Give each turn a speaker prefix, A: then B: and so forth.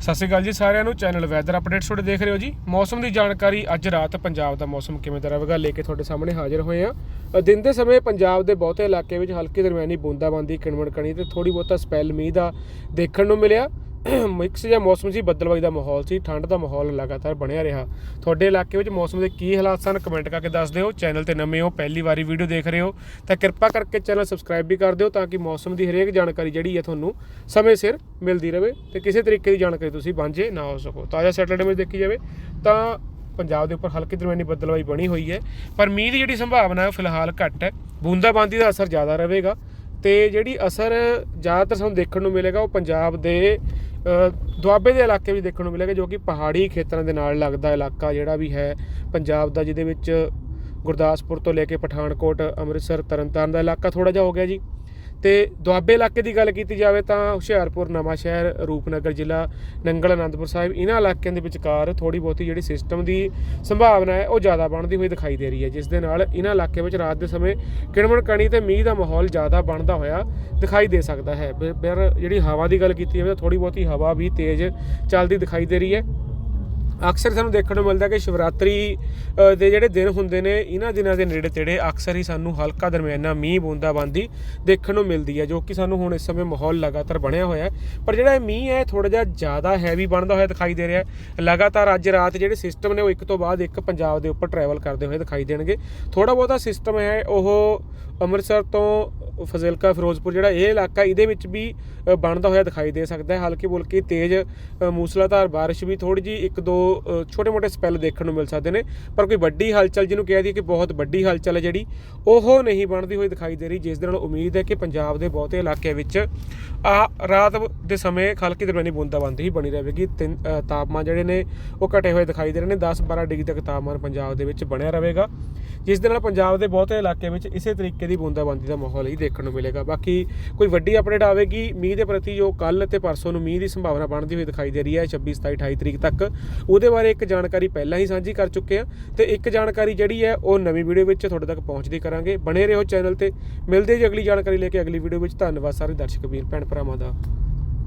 A: ਸਤਿ ਸ਼੍ਰੀ ਅਕਾਲ ਜੀ ਸਾਰਿਆਂ ਨੂੰ ਚੈਨਲ ਵੈਦਰ ਅਪਡੇਟਸ ਤੁਹਾਡੇ ਦੇਖ ਰਹੇ ਹੋ ਜੀ। ਮੌਸਮ ਦੀ ਜਾਣਕਾਰੀ, ਅੱਜ ਰਾਤ ਪੰਜਾਬ ਦਾ ਮੌਸਮ ਕਿਵੇਂ ਦਾ ਰਹੇਗਾ ਲੈ ਕੇ ਤੁਹਾਡੇ ਸਾਹਮਣੇ ਹਾਜ਼ਰ ਹੋਏ ਆ ਦਿਨ ਦੇ ਸਮੇਂ ਪੰਜਾਬ ਦੇ ਬਹੁਤੇ ਇਲਾਕੇ ਵਿੱਚ ਹਲਕੀ ਦਰਮਿਆਨੀ ਬੂੰਦਾਬਾਂਦੀ ਕਿਣਮਣ ਕਣੀ ਤੇ ਥੋੜੀ ਬਹੁਤਾ ਸਪੈਲ ਮੀਂਹ ਦਾ ਦੇਖਣ ਨੂੰ ਮਿਲਿਆ। ਮਿਕਸ ਜਿਹਾ ਮੌਸਮ ਸੀ, ਬੱਦਲਵਾਈ ਦਾ ਮਾਹੌਲ ਸੀ, ਠੰਡ ਦਾ ਮਾਹੌਲ ਲਗਾਤਾਰ ਬਣਿਆ ਰਿਹਾ। ਤੁਹਾਡੇ ਇਲਾਕੇ ਵਿੱਚ ਮੌਸਮ ਦੇ ਕੀ ਹਾਲਾਤ ਸਨ ਕਮੈਂਟ ਕਰਕੇ ਦੱਸ ਦਿਓ। ਚੈਨਲ ਤੇ ਨਵੇਂ ਹੋ, ਪਹਿਲੀ ਵਾਰੀ ਵੀਡੀਓ ਦੇਖ ਰਹੇ ਹੋ, ਤਾਂ ਕਿਰਪਾ ਕਰਕੇ ਚੈਨਲ ਸਬਸਕ੍ਰਾਈਬ ਵੀ ਕਰ ਦਿਓ ਤਾਂ ਕਿ ਮੌਸਮ ਦੀ ਹਰੇਕ ਜਾਣਕਾਰੀ ਜਿਹੜੀ ਹੈ ਤੁਹਾਨੂੰ ਸਮੇਂ ਸਿਰ ਮਿਲਦੀ ਰਹੇ ਤੇ ਕਿਸੇ ਤਰੀਕੇ ਦੀ ਜਾਣਕਾਰੀ ਤੁਸੀਂ ਵਾਂਝੇ ਨਾ ਹੋ ਸਕੋ। ਤਾਜ਼ਾ ਸੈਟਰਡੇ ਵਿੱਚ ਦੇਖੀ ਜਾਵੇ ਤਾਂ ਪੰਜਾਬ ਦੇ ਉੱਪਰ ਹਲਕੀ ਦਰਮਿਆਨੀ ਬੱਦਲਵਾਈ ਬਣੀ ਹੋਈ ਹੈ, ਪਰ ਮੀਂਹ ਦੀ ਜਿਹੜੀ ਸੰਭਾਵਨਾ ਹੈ ਉਹ ਫਿਲਹਾਲ ਘੱਟ ਹੈ। ਬੂੰਦਾਬਾਂਦੀ ਦਾ ਅਸਰ ਜ਼ਿਆਦਾ ਰਹੇਗਾ ਤੇ ਜਿਹੜੀ ਅਸਰ ਜ਼ਿਆਦਾਤਰ ਸਾਨੂੰ ਦੇਖਣ ਨੂੰ ਮਿਲੇਗਾ ਉਹ ਪੰਜਾਬ ਦੇ ਦੁਆਬੇ ਦੇ ਇਲਾਕੇ ਵਿੱਚ ਦੇਖਣ ਨੂੰ ਮਿਲੇਗਾ ਜੋ ਕਿ ਪਹਾੜੀ ਖੇਤਰਾਂ ਦੇ ਨਾਲ ਲੱਗਦਾ ਇਲਾਕਾ ਜਿਹੜਾ ਵੀ ਹੈ, ਪੰਜਾਬ ਦਾ, ਜਿਹਦੇ ਵਿੱਚ ਗੁਰਦਾਸਪੁਰ ਤੋਂ ਲੈ ਕੇ ਪਠਾਨਕੋਟ, ਅੰਮ੍ਰਿਤਸਰ, ਤਰਨਤਾਰਨ ਦਾ ਇਲਾਕਾ ਥੋੜਾ ਜਿਹਾ ਹੋ ਗਿਆ ਜੀ। ਤੇ ਦੁਆਬੇ ਇਲਾਕੇ ਦੀ ਗੱਲ ਕੀਤੀ ਜਾਵੇ ਤਾਂ ਹੁਸ਼ਿਆਰਪੁਰ ਨਵਾਂ ਸ਼ਹਿਰ ਰੂਪਨਗਰ ਜ਼ਿਲ੍ਹਾ, ਨੰਗਲ, ਅਨੰਦਪੁਰ ਸਾਹਿਬ ਇਹਨਾਂ ਇਲਾਕਿਆਂ ਦੇ ਵਿਚਕਾਰ ਥੋੜੀ ਬਹੁਤੀ ਜਿਹੜੀ ਸਿਸਟਮ ਦੀ ਸੰਭਾਵਨਾ ਹੈ, ਉਹ ਜ਼ਿਆਦਾ ਬਣਦੀ ਹੋਈ ਦਿਖਾਈ ਦੇ ਰਹੀ ਹੈ, ਜਿਸ ਦੇ ਨਾਲ ਇਹਨਾਂ ਇਲਾਕਿਆਂ ਵਿੱਚ ਰਾਤ ਦੇ ਸਮੇਂ ਕਿਣਮਣ ਕਣੀ ਤੇ ਮੀਂਹ ਦਾ ਮਾਹੌਲ ਜ਼ਿਆਦਾ ਬਣਦਾ ਹੋਇਆ ਦਿਖਾਈ ਦੇ ਸਕਦਾ ਹੈ। ਪਰ ਜਿਹੜੀ ਹਵਾ ਦੀ ਗੱਲ ਕੀਤੀ ਜਾਵੇ ਤਾਂ ਥੋੜੀ ਬਹੁਤੀ ਹਵਾ ਵੀ ਤੇਜ਼ ਚੱਲਦੀ ਦਿਖਾਈ ਦੇ ਰਹੀ ਹੈ। ਅਕਸਰ ਸਾਨੂੰ ਦੇਖਣ ਨੂੰ ਮਿਲਦਾ ਕਿ ਸ਼ਿਵਰਾਤਰੀ ਦੇ ਜਿਹੜੇ ਦਿਨ ਹੁੰਦੇ ਨੇ, ਇਹਨਾਂ ਦਿਨਾਂ ਦੇ ਨੇੜੇ ਤੇੜੇ ਅਕਸਰ ਹੀ ਸਾਨੂੰ ਹਲਕਾ ਦਰਮਿਆਨਾ ਮੀਂਹ ਬੂੰਦਾਬਾਂਦੀ ਦੇਖਣ ਨੂੰ ਮਿਲਦੀ ਹੈ, ਜੋ ਕਿ ਸਾਨੂੰ ਹੁਣ ਇਸ ਸਮੇਂ ਮਾਹੌਲ ਲਗਾਤਾਰ ਬਣਿਆ ਹੋਇਆ ਪਰ ਜਿਹੜਾ ਇਹ ਮੀਂਹ ਹੈ ਥੋੜਾ ਜਿਹਾ ਜ਼ਿਆਦਾ ਹੈਵੀ ਬਣਦਾ ਹੋਇਆ ਦਿਖਾਈ ਦੇ ਰਿਹਾ ਲਗਾਤਾਰ ਅੱਜ ਰਾਤ ਜਿਹੜੇ ਸਿਸਟਮ ਨੇ, ਉਹ ਇੱਕ ਤੋਂ ਬਾਅਦ ਇੱਕ ਪੰਜਾਬ ਦੇ ਉੱਪਰ ਟਰੈਵਲ ਕਰਦੇ ਹੋਏ ਦਿਖਾਈ ਦੇਣਗੇ। ਥੋੜਾ ਬਹੁਤਾ ਸਿਸਟਮ ਹੈ, ਉਹ ਅੰਮ੍ਰਿਤਸਰ ਤੋਂ ਫਜ਼ਿਲਕਾ ਫਿਰੋਜ਼ਪੁਰ ਜਿਹੜਾ ਇਹ ਇਲਾਕਾ ਇਹਦੇ ਵਿੱਚ ਵੀ ਬਣਦਾ ਹੋਇਆ ਦਿਖਾਈ ਦੇ ਸਕਦਾ ਹੈ। ਹਲਕੀ ਬੁਲਕੀ ਤੇਜ਼ ਮੂਸਲਾਧਾਰ ਬਾਰਿਸ਼ ਵੀ ਥੋੜੀ ਜੀ ਇੱਕ ਦੋ ਛੋਟੇ-ਮੋਟੇ ਸਪੈਲ ਦੇਖਣ ਨੂੰ ਮਿਲ ਸਕਦੇ ਨੇ। ਪਰ ਕੋਈ ਵੱਡੀ ਹਲਚਲ ਜਿਹਨੂੰ ਕਹਿ ਦਈਏ ਕਿ ਬਹੁਤ ਵੱਡੀ ਹਲਚਲ ਹੈ ਜਿਹੜੀ, ਉਹ ਨਹੀਂ ਬਣਦੀ ਹੋਈ ਦਿਖਾਈ ਦੇ ਰਹੀ, ਜਿਸ ਦੇ ਨਾਲ ਉਮੀਦ ਹੈ ਕਿ ਪੰਜਾਬ ਦੇ ਬਹੁਤੇ ਇਲਾਕਿਆਂ ਵਿੱਚ ਆ ਰਾਤ ਦੇ ਸਮੇਂ ਹਲਕੀ ਦਰਮਿਆਨੀ ਬੂੰਦਾਬਾਂਦੀ ਹੀ ਬਣੀ ਰਹੇਗੀ। ਤਿੰਨ ਤਾਪਮਾਨ ਜਿਹੜੇ ਨੇ, ਉਹ ਘਟੇ ਹੋਏ ਦਿਖਾਈ ਦੇ ਰਹੇ ਨੇ। 10-12 ਡਿਗਰੀ ਤੱਕ ਤਾਪਮਾਨ ਪੰਜਾਬ ਦੇ ਵਿੱਚ ਬਣਿਆ ਰਹੇਗਾ। ਜਿਸ ਦੇ ਨਾਲ ਪੰਜਾਬ ਦੇ ਬਹੁਤੇ ਇਲਾਕੇ ਵਿੱਚ ਇਸੇ ਤਰੀਕੇ ਦੀ ਬੂੰਦਾਬਾਂਦੀ ਦਾ ਮਾਹੌਲ ਹੀ ਦੇਖਣ ਨੂੰ ਮਿਲੇਗਾ। ਬਾਕੀ ਕੋਈ ਵੱਡੀ ਅਪਡੇਟ ਆਵੇਗੀ, ਮੀਂਹ ਦੇ ਪ੍ਰਤੀ ਜੋ ਕੱਲ ਤੇ ਪਰਸੋਂ ਨੂੰ ਮੀਂਹ ਦੀ ਸੰਭਾਵਨਾ ਬਣਦੀ ਹੋਈ ਦਿਖਾਈ ਦੇ ਰਹੀ ਹੈ 26 27 28 ਤਰੀਕ ਤੱਕ। ਉਹਦੇ ਬਾਰੇ ਇੱਕ ਜਾਣਕਾਰੀ ਪਹਿਲਾਂ ਹੀ ਸਾਂਝੀ ਕਰ ਚੁੱਕੇ ਆ ਤੇ ਇੱਕ ਜਾਣਕਾਰੀ ਜਿਹੜੀ ਹੈ, ਉਹ ਨਵੀਂ ਵੀਡੀਓ ਵਿੱਚ ਤੁਹਾਡੇ ਤੱਕ ਪਹੁੰਚਦੀ ਕਰਾਂਗੇ। ਬਣੇ ਰਹੋ ਚੈਨਲ ਤੇ। ਮਿਲਦੇ ਜੀ ਅਗਲੀ ਜਾਣਕਾਰੀ ਲੈ ਕੇ। ਅਗਲੀ ਵੀਡੀਓ ਵਿੱਚ ਧੰਨਵਾਦ ਸਾਰੇ ਦਰਸ਼ਕ, ਵੀਰ, ਭੈਣ ਭਰਾਵਾਂ ਦਾ।